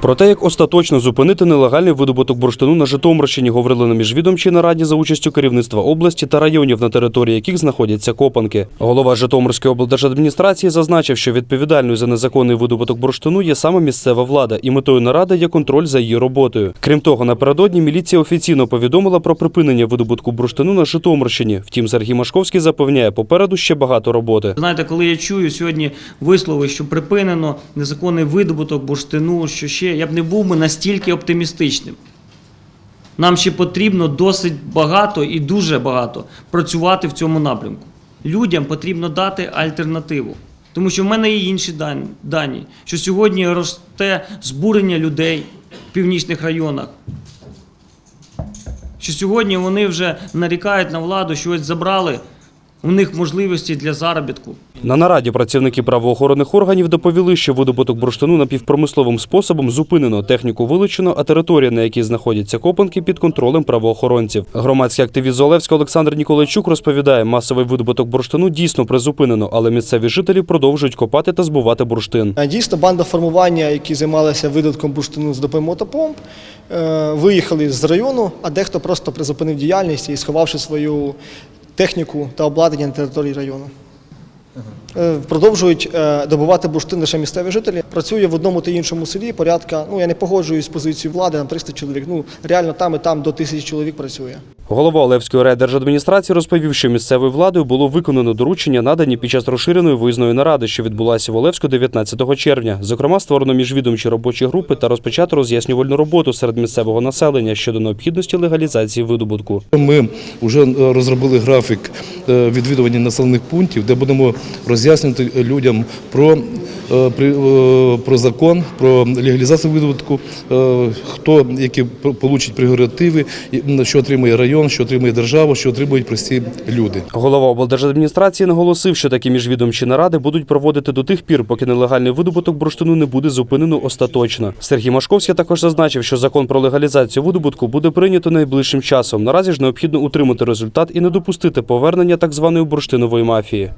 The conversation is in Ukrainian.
Про те, як остаточно зупинити нелегальний видобуток бурштину на Житомирщині, говорили на міжвідомчій нараді за участю керівництва області та районів, на території яких знаходяться копанки. Голова Житомирської облдержадміністрації зазначив, що відповідальною за незаконний видобуток бурштину є саме місцева влада, і метою наради є контроль за її роботою. Крім того, напередодні міліція офіційно повідомила про припинення видобутку бурштину на Житомирщині. Втім, Сергій Машковський запевняє, попереду ще багато роботи. Знаєте, коли я чую сьогодні вислови, що припинено незаконний видобуток бурштину, що ще я б не був би настільки оптимістичним. Нам ще потрібно досить багато і дуже багато працювати в цьому напрямку. Людям потрібно дати альтернативу. Тому що в мене є інші дані, що сьогодні росте збурення людей в північних районах. Що сьогодні вони вже нарікають на владу, що ось забрали у них можливості для заробітку. На нараді працівники правоохоронних органів доповіли, що видобуток бурштину напівпромисловим способом зупинено, техніку вилучено, а територія, на якій знаходяться копанки, під контролем правоохоронців. Громадський активіст з Олевська Олександр Ніколайчук розповідає, масовий видобуток бурштину дійсно призупинено, але місцеві жителі продовжують копати та збувати бурштин. Дійсно, банда формування, які займалися видатком бурштину з допомогою мотопомп, е, виїхали з району, а дехто просто призупинив діяльність і сховавши свою техніку та обладнання на території району. Е, Продовжують е, добувати бурштин лише місцеві жителі. Працює в одному та іншому селі порядка. Ну я не погоджуюсь з позицією влади на 300 чоловік. Ну реально там і там до тисячі чоловік працює. Голова Олевської райдержадміністрації розповів, що місцевою владою було виконано доручення, надані під час розширеної виїзної наради, що відбулася в Олевську 19 червня. Зокрема, створено міжвідомчі робочі групи та розпочато роз'яснювальну роботу серед місцевого населення щодо необхідності легалізації видобутку. Ми вже е, розробили графік е, відвідування населених пунктів, де будемо роз'яснювати людям про, про закон, про легалізацію видобутку, е, хто які получить прерогативи, що отримує район, що отримує держава, що отримують прості люди. Голова облдержадміністрації наголосив, що такі міжвідомчі наради будуть проводити до тих пір, поки нелегальний видобуток бурштину не буде зупинено остаточно. Сергій Машковський також зазначив, що закон про легалізацію видобутку буде прийнято найближчим часом. Наразі ж необхідно утримати результат і не допустити повернення так званої бурштинової мафії.